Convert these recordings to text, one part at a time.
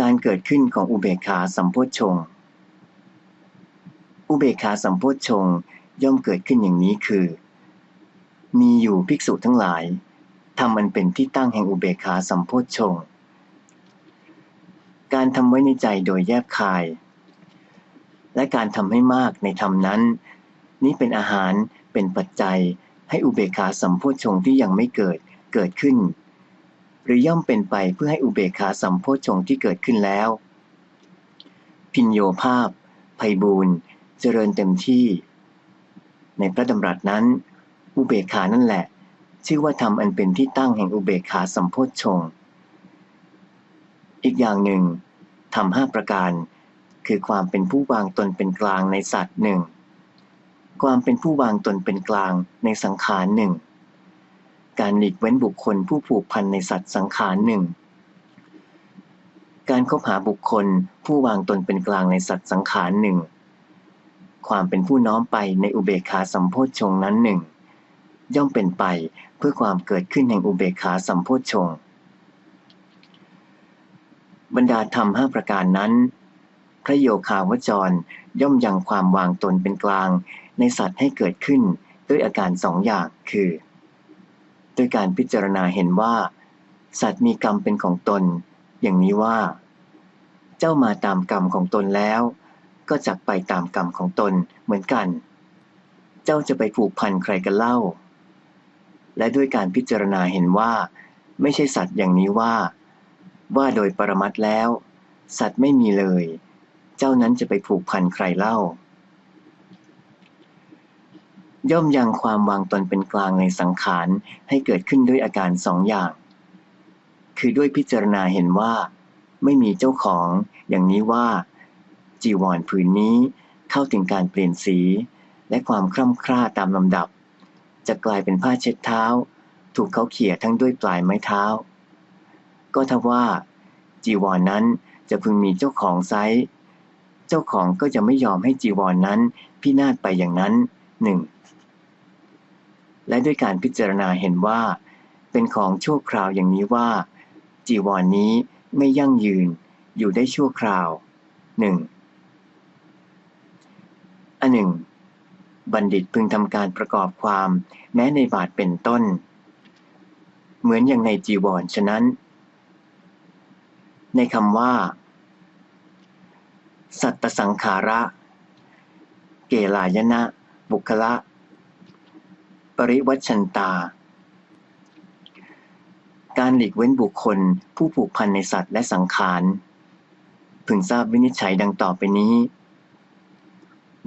การเกิดขึ้นของอุเบกขาสัมโพชฌงอุเบกขาสัมโพชฌงย่อมเกิดขึ้นอย่างนี้คือ มีอยู่ภิกษุทั้งหลายทำมันเป็นที่ตั้งแห่งอุเบกขาสัมโพชฌงการทำไว้ในใจโดยแยบคาย และการทำให้มากในธรรมนั้น นี้เป็นอาหารเป็นปัจจัยให้อุเบกขาสัมโพชฌงที่ยังไม่เกิดเกิดขึ้น หรือย่อมเป็นไปเพื่อให้อุเบกขาสัมโพชฌงที่เกิดขึ้นแล้ว พินโยภาพไพบูรณ์เจริญเต็มที่ ในพระดำรัสนั้น อุเบกขานั่นแหละ ชื่อว่าธรรมอันเป็นที่ตั้งแห่งอุเบกขาสัมโพชฌงอีกอย่างหนึ่งทำห้าประการ คือความเป็นผู้วางตนเป็นกลางในสัตว์หนึ่งความเป็นผู้วางตนเป็นกลางในสังขารหนึ่ง การหลีกเว้นบุคคลผู้ผูกพันในสัตว์สังขารหนึ่ง การคบหาบุคคลผู้วางตนเป็นกลางในสัตว์สังขารหนึ่ง ความเป็นผู้น้อมไปในอุเบกขาสัมโพชฌงนั้นหนึ่ง ย่อมเป็นไปเพื่อความเกิดขึ้นแห่งอุเบกขาสัมโพชฌงบรรดาธรรมห้าประการนั้น พระโยคาวจรย่อมยังความวางตนเป็นกลาง ในสัตว์ให้เกิดขึ้นด้วยอาการสองอย่างคือ ด้วยการพิจารณาเห็นว่า สัตว์มีกรรมเป็นของตน อย่างนี้ว่า เจ้ามาตามกรรมของตนแล้ว ก็จักไปตามกรรมของตนเหมือนกัน เจ้าจะไปผูกพันใครกันเล่า และด้วยการพิจารณาเห็นว่า ไม่ใช่สัตว์อย่างนี้ว่า ว่าโดยปรมัตแล้ว สัตว์ไม่มีเลย เจ้านั้นจะไปผูกพันใครเล่า ย่อมยังความวางตนเป็นกลางในสังขารให้เกิดขึ้นด้วยอาการสองอย่าง คือด้วยพิจารณาเห็นว่า ไม่มีเจ้าของ อย่างนี้ว่า จีวรผืนนี้เข้าถึงการเปลี่ยนสี และความคร่ำคร่าตามลำดับ จะกลายเป็นผ้าเช็ดเท้า ถูกเขาเขี่ยทั้งด้วยปลายไม้เท้า ก็ถ้าว่า จีวรนนั้นจะพึงมีเจ้าของไซเจ้าของก็จะไม่ยอมให้จีวรนนั้นพินาศไปอย่างนั้นหนึ่ง และด้วยการพิจารณาเห็นว่า เป็นของชั่วคราวอย่างนี้ว่า จีวรนนี้ไม่ยั่งยืนอยู่ได้ชั่วคราวหนึ่งอันหนึ่ง บัณฑิตพึงทำการประกอบความแม้ในบาทเป็นต้น เหมือนอย่างในจีวรฉะนั้น ในคำว่า สัตตสังขาระ เกลายนะ บุคละ ริวัชันตา การหลีกเว้นบุคคลผู้ผูกพันในสัตว์และสังขาร พึงทราบวินิจฉัยดังต่อไปนี้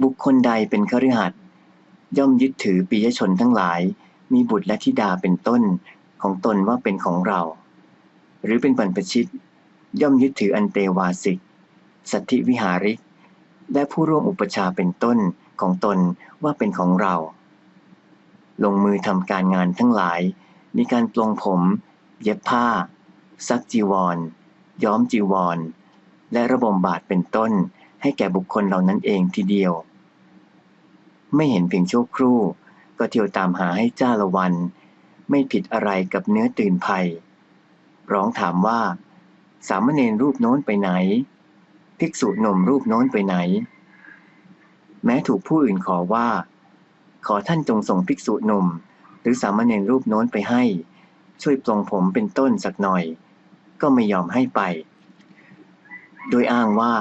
บุคคลใดเป็นคฤหัสถ์ย่อมยึดถือปิยชนทั้งหลาย มีบุตรและธิดาเป็นต้นของตนว่าเป็นของเรา หรือเป็นบรรพชิต ย่อมยึดถืออันเตวาสิก สัตธิวิหาริก และผู้ร่วมอุปชาเป็นต้นของตนว่าเป็นของเรา ลงมือทำการงานทั้งหลาย มีการปลงผม เย็บผ้า ซักจีวร ย้อมจีวร และระบบบาทเป็นต้นให้แก่บุคคลเหล่านั้นเองทีเดียว ไม่เห็นเพียงชั่วครู่ ก็เที่ยวตามหาให้จ้าละวัน ไม่ผิดอะไรกับเนื้อตื่นภัย ร้องถามว่า สามเณรรูปโน้นไปไหน ภิกษุหนุ่มรูปโน้นไปไหน แม้ถูกผู้อื่นขอว่า ขอท่านจงส่งภิกษุหนุ่ม หรือสามเณรรูปโน้นไปให้ ช่วยปลงผมเป็นต้นสักหน่อย ก็ไม่ยอมให้ไป โดยอ้างว่า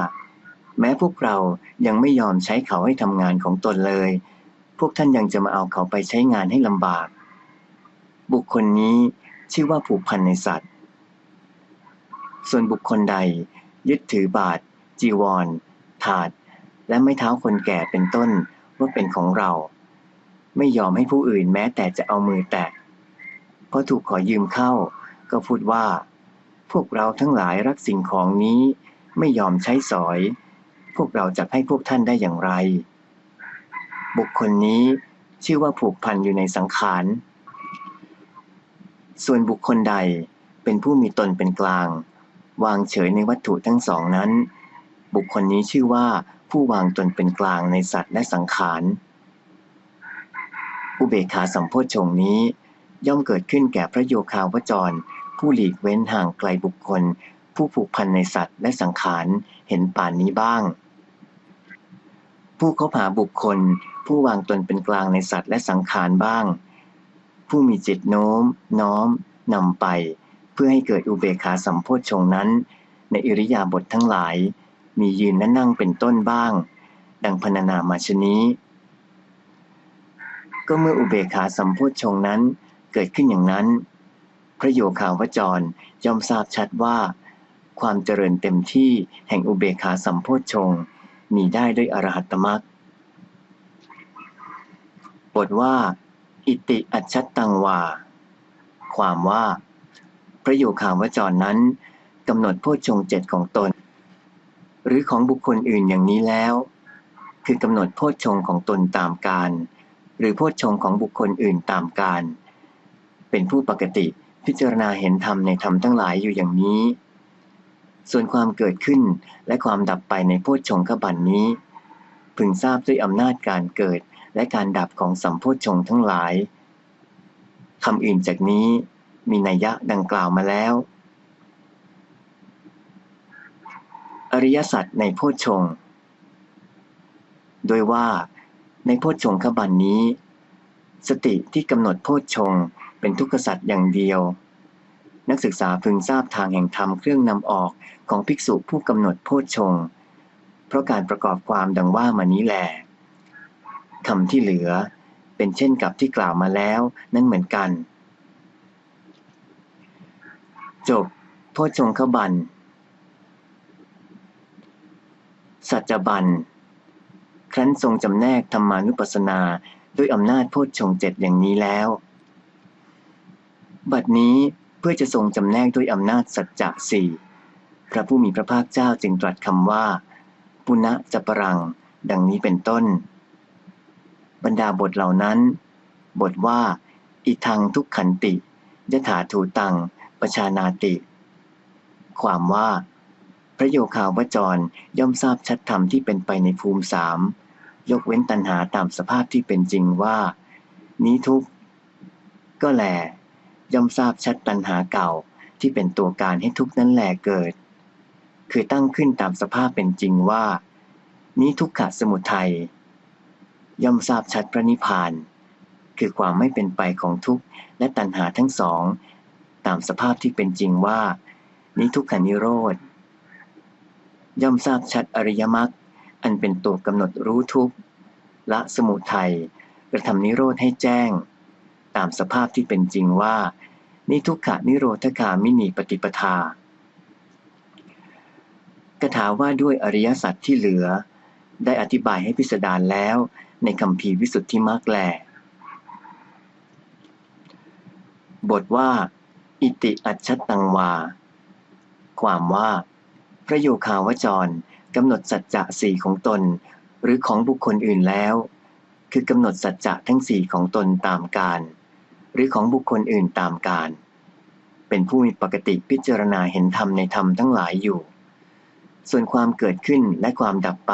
แม้พวกเรายังไม่ยอมใช้เขาให้ทำงานของตนเลย พวกท่านยังจะมาเอาเขาไปใช้งานให้ลำบาก บุคคลนี้ชื่อว่าผูกพันในสัตว์ ส่วนบุคคลใดยึดถือบาท จีวร ถาด และไม่เท้าคนแก่เป็นต้นว่าเป็นของเรา ไม่ยอมให้ผู้อื่นแม้แต่จะเอามือแตะพอถูกขอยืมเข้า ก็พูดว่า พวกเราทั้งหลายรักสิ่งของนี้ ไม่ยอมใช้สอย พวกเราจะให้พวกท่านได้อย่างไร บุคคลนี้ชื่อว่าผูกพันอยู่ในสังขาร ส่วนบุคคลใดเป็นผู้มีตนเป็นกลาง วางเฉยในวัตถุทั้งสองนั้น บุคคลนี้ชื่อว่าผู้วางตนเป็นกลางในสัตว์และสังขาร อุเบกขาสัมโพชงนี้ ย่อมเกิดขึ้นแก่พระโยคาวจร ผู้หลีกเว้นห่างไกลบุคคล ผู้ผูกพันในสัตว์และสังขารเห็นป่านนี้บ้าง ผู้คบหาบุคคล ผู้วางตนเป็นกลางในสัตว์และสังขารบ้าง ผู้มีจิตโน้ม น้อมนำไป เพื่อให้เกิดอุเบกขาสัมโพชฌงนั้น ในอิริยาบถททั้งหลาย มียืนและนั่งเป็นต้นบ้าง ดังพรรณนามาชนี้ ก็เมื่ออุเบกขาสัมโพชฌงนั้นเกิดขึ้นอย่างนั้น พระโยคาวจรย่อมทราบชัดว่า ความเจริญเต็มที่แห่งอุเบกขาสัมโพชฌงมีได้ด้วยอรหัตมรรคบทว่า อิติอัจฉตังวา ความว่า พระโยคาวจรนั้นกำหนดโพชฌงเจ็ดของตน หรือของบุคคลอื่นอย่างนี้แล้ว คือกำหนดโพชฌงของตนตามการ รือโพชฌงของบุคคลอื่นตามการ เป็นผู้ปกติพิจารณาเห็นธรรมในธรรมทั้งหลายอยู่อย่างนี้ ส่วนความเกิดขึ้นและความดับไปในโพชฌงขบันนี้ พึงทราบด้วยอำนาจการเกิดและการดับของสัมโพชฌงทั้งหลายคำอื่นจากนี้มีนัยยะดังกล่าวมาแล้ว อริยสัจในโพชฌงโดยว่า ในโพชฌงค์ขบันนี้ สติที่กำหนดโพชฌงเป็นทุกขสัจอย่างเดียว นักศึกษาพึงทราบทางแห่งธรรมเครื่องนำออกของภิกษุผู้กำหนดโพชฌงเพราะการประกอบความดังว่ามานี้แหละคำที่เหลือเป็นเช่นกับที่กล่าวมาแล้วนั่นเหมือนกัน จบโพชฌงคบันสัจบัน ครั้นทรงจำแนกธรรมานุปัสสนาด้วยอำนาจโพชฌงเจ็ดอย่างนี้แล้ว บัดนี้เพื่อจะทรงจำแนกด้วยอำนาจสัจจะสี่พระผู้มีพระภาคเจ้าจึงตรัสคำว่า ปุณะจะปรัง ดังนี้เป็นต้น บรรดาบทเหล่านั้น บทว่า อิทังทุกขันติยถาถูตัง ประชานาติ ความว่า พระโยคาวจรย่อมทราบชัดธรรมที่เป็นไปในภูมิสาม ยกเว้นตัณหาตามสภาพที่เป็นจริงว่า นี้ทุกก็แล ย่อมทราบชัดตัณหาเก่าที่เป็นตัวการให้ทุกนั้นแหลเกิด คือตั้งขึ้นตามสภาพเป็นจริงว่า นี้ทุกขะสมุทัยย่อมทราบชัดพระนิพพาน คือความไม่เป็นไปของทุกข์และตัณหาทั้งสอง ตามสภาพที่เป็นจริงว่า นี้ทุกขานิโรธ ย่อมทราบชัดอริยมรรค อันเป็นตัวกำหนดรู้ทุกข์ละสมุทัยกระทำนิโรธให้แจ้ง ตามสภาพที่เป็นจริงว่า นิทุกขานิโรธคามินีปฏิปทากถาว่าด้วยอริยสัจที่เหลือ ได้อธิบายให้พิสดารแล้วในคำพีวิสุทธิมรรคแล บทว่า อิติอัจฉตังวา ความว่า พระโยคาวจร กำหนดสัจจะสี่ของตน หรือของบุคคลอื่นแล้ว คือกำหนดสัจจะทั้งสี่ของตนตามการ หรือของบุคคลอื่นตามการ เป็นผู้มีปกติพิจารณาเห็นธรรมในธรรมทั้งหลายอยู่ ส่วนความเกิดขึ้นและความดับไป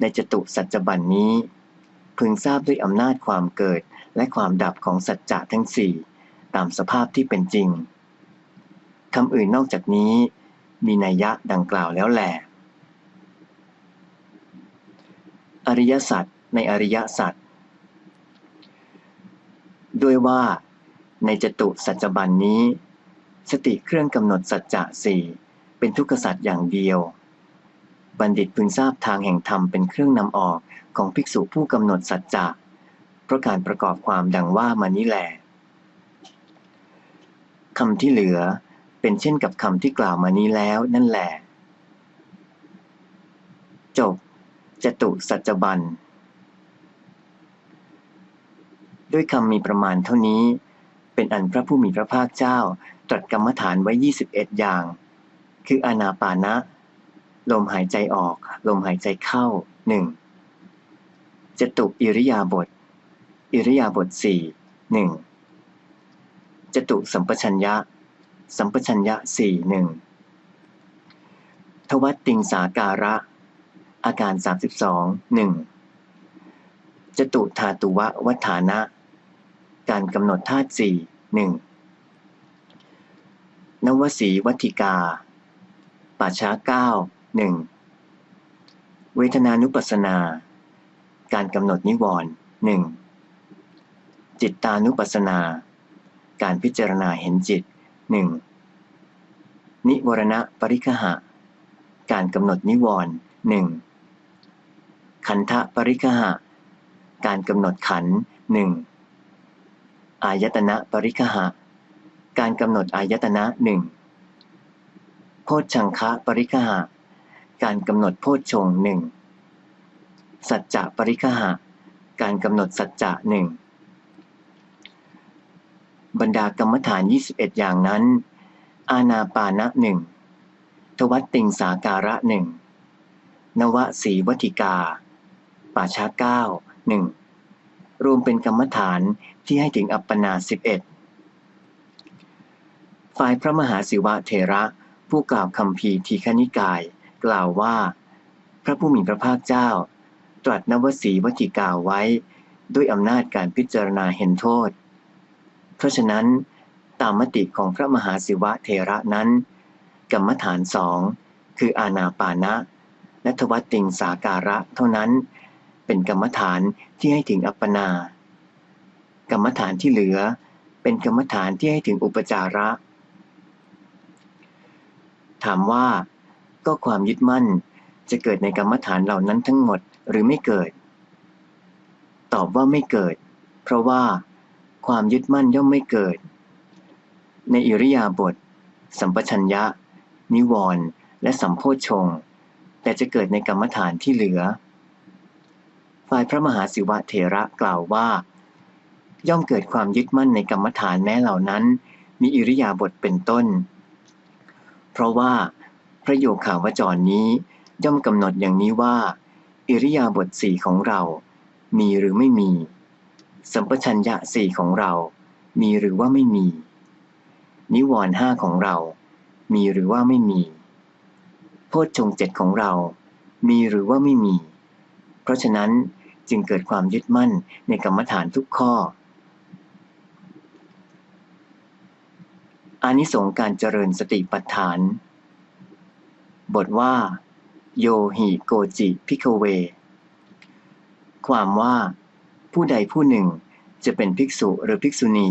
ในจตุสัจจบันนี้ พึงทราบด้วยอำนาจความเกิดและความดับของสัจจะทั้งสี่ตามสภาพที่เป็นจริงคำอื่นนอกจากนี้ มีนัยยะดังกล่าวแล้วแหละ อริยสัจในอริยสัจด้วยว่าในจตุสัจบันนี้ สติเครื่องกำหนดสัจจะสี่เป็นทุกขสัจอย่างเดียว บัณฑิตพึงทราบทางแห่งธรรมเป็นเครื่องนำออกของภิกษุผู้กำหนดสัจจะเพราะการประกอบความดังว่ามานี้แหละคำที่เหลือเป็นเช่นกับคำที่กล่าวมานี้แล้วนั่นแหละจบ จตุสัจบัน ด้วยคำมีประมาณเท่านี้ เป็นอันพระผู้มีพระภาคเจ้า ตรัสกรรมฐานไว้ 21 อย่าง คืออนาปานะ ลมหายใจออก ลมหายใจเข้าหนึ่งจตุอิริยาบถอิริยาบถสี่หนึ่งจตุสัมปชัญญะ สัมปชัญญะสี่หนึ่งทวัตติงสาการะ อาการสามสิบสองหนึ่งจตุธาตุวะวัฏานะ การกำหนดธาตุสี่หนึ่งนวสีวัติกา ป่าช้าเก้าหนึ่งเวทนานุปัสนา การกำหนดนิวรณ์หนึ่งจิตตานุปัสสนา การพิจารณาเห็นจิตหนึ่งนิวรณะปริคหะ การกำหนดนิวรณ์หนึ่ง ขันธปริคหะ การกำหนดขันหนึ่งอายตนะปริคหะ การกำหนดอายตนะหนึ่งโพชังคะปริคหะ การกำหนดโพชฌงหนึ่งสัจจะปริคหะ การกำหนดสัจจะหนึ่งบรรดากรรมฐาน 21 อย่างนั้น อาณาปานะหนึ่งทวัตติงสาการะหนึ่งนวสีวัติกา ป่าช้าเก้าหนึ่งรวมเป็นกรรมฐานที่ให้ถึงอัปปนาสิบเอ็ดฝ่ายพระมหาศิวะเถระผู้กล่าวคำพีทีฆนิกาย กล่าวว่า พระผู้มีพระภาคเจ้า ตรัสนวสีวติกาไว้ ด้วยอำนาจการพิจารณาเห็นโทษ เพราะฉะนั้น ตามมติของพระมหาศิวะเถระนั้น กรรมฐานสองคืออาณาปานะและทวัตติงสาการะเท่านั้น เป็นกรรมฐานที่ให้ถึงอัปปนา กรรมฐานที่เหลือ เป็นกรรมฐานที่ให้ถึงอุปจาระ ถามว่า ก็ความยึดมั่นจะเกิดในกรรมฐานเหล่านั้นทั้งหมดหรือไม่เกิด ตอบว่าไม่เกิด เพราะว่า ความยึดมั่นย่อมไม่เกิด ในอิริยาบถสัมปชัญญะ นิวรณ์และสัมโพชฌงค์แต่จะเกิดในกรรมฐานที่เหลือ ฝ่ายพระมหาศิวะเถระกล่าวว่า ย่อมเกิดความยึดมั่นในกรรมฐานแม้เหล่านั้น มีอิริยาบถเป็นต้น เพราะว่าพระโยคข่าวจรนี้ย่อมกำหนดอย่างนี้ว่า อิริยาบถสี่ของเรา มีหรือไม่มี สัมปชัญญะสี่ของเรา มีหรือว่าไม่มี นิวรณ์ห้าของเรา มีหรือว่าไม่มี โพชฌงเจ็ดของเรา มีหรือว่าไม่มี เพราะฉะนั้น จึงเกิดความยึดมั่นในกรรมฐานทุกข้อ อานิสงส์การเจริญสติปัฏฐาน บทว่า โยหิโกจิพิกเว ความว่า ผู้ใดผู้หนึ่งจะเป็นภิกษุหรือภิกษุณี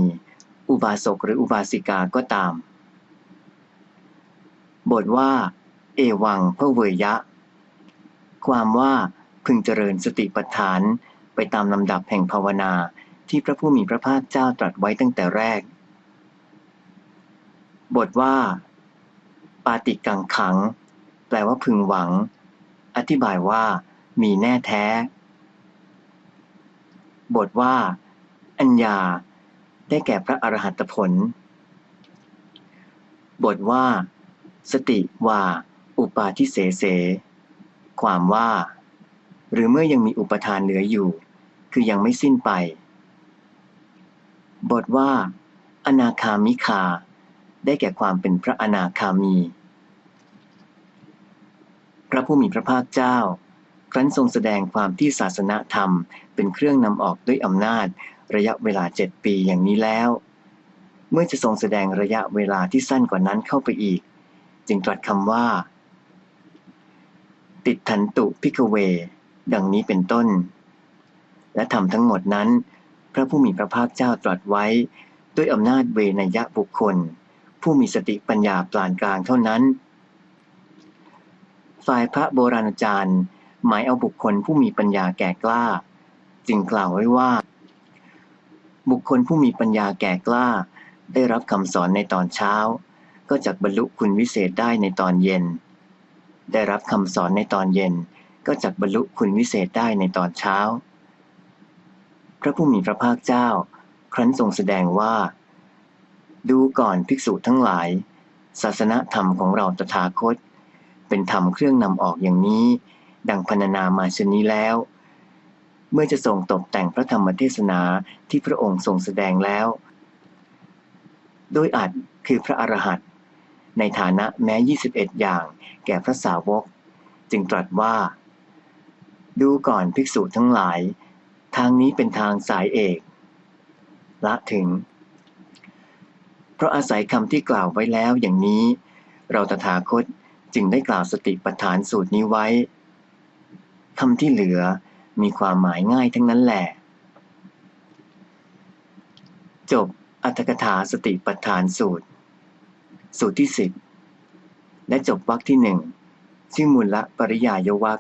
อุบาสกหรืออุบาสิกาก็ตาม บทว่า เอวังพระเวยะ ความว่า พึงเจริญสติปัฏฐาน ไปตามลำดับแห่งภาวนา ที่พระผู้มีพระภาคเจ้าตรัสไว้ตั้งแต่แรก บทว่า ปาติกังขัง แปลว่าพึงหวัง อธิบายว่า มีแน่แท้ บทว่า อัญญา ได้แก่พระอรหัตผล บทว่า สติว่า อุปาทิเสเส ความว่า หรือเมื่อยังมีอุปทานเหลืออยู่ คือยังไม่สิ้นไป บทว่า อนาคามิคา ได้แก่ความเป็นพระอนาคามี พระผู้มีพระภาคเจ้า ครั้นทรงแสดงความที่ศาสนธรรมเป็นเครื่องนำออกด้วยอำนาจระยะเวลาเจ็ดปีอย่างนี้แล้ว เมื่อจะทรงแสดงระยะเวลาที่สั้นกว่านั้นเข้าไปอีก จึงตรัสคำว่า ติดทันตุพิกเว ดังนี้เป็นต้น และทำทั้งหมดนั้น พระผู้มีพระภาคเจ้าตรัสไว้ ด้วยอำนาจเวนยะบุคคล ผู้มีสติปัญญาปานกลางเท่านั้น ฝ่ายพระโบราณอาจารย์ หมายเอาบุคคลผู้มีปัญญาแก่กล้า จึงกล่าวไว้ว่า บุคคลผู้มีปัญญาแก่กล้า ได้รับคำสอนในตอนเช้า ก็จะบรรลุคุณวิเศษได้ในตอนเย็นได้รับคำสอนในตอนเย็น ก็จักบรรลุคุณวิเศษได้ในตอนเช้า พระผู้มีพระภาคเจ้า ครั้นทรงแสดงว่า ดูก่อนภิกษุทั้งหลาย ศาสนธรรมของเราตถาคต เป็นธรรมเครื่องนำออกอย่างนี้ ดังพรรณนามาชนี้แล้ว เมื่อจะทรงตกแต่งพระธรรมเทศนาที่พระองค์ทรงแสดงแล้ว โดยอาจคือพระอรหันต์ในฐานะแม้ 21 อย่าง แก่พระสาวก จึงตรัสว่า ดูก่อนภิกษุทั้งหลาย ทางนี้เป็นทางสายเอก ละถึง เพราะอาศัยคำที่กล่าวไว้แล้วอย่างนี้ เราตถาคตจึงได้กล่าวสติปัฏฐานสูตรนี้ไว้คำที่เหลือมีความหมายง่ายทั้งนั้นแหละ จบอัตถกถาสติปัฏฐานสูตร สูตรที่สิบและจบวรรคที่หนึ่งชื่อมูลละปริยายวรรค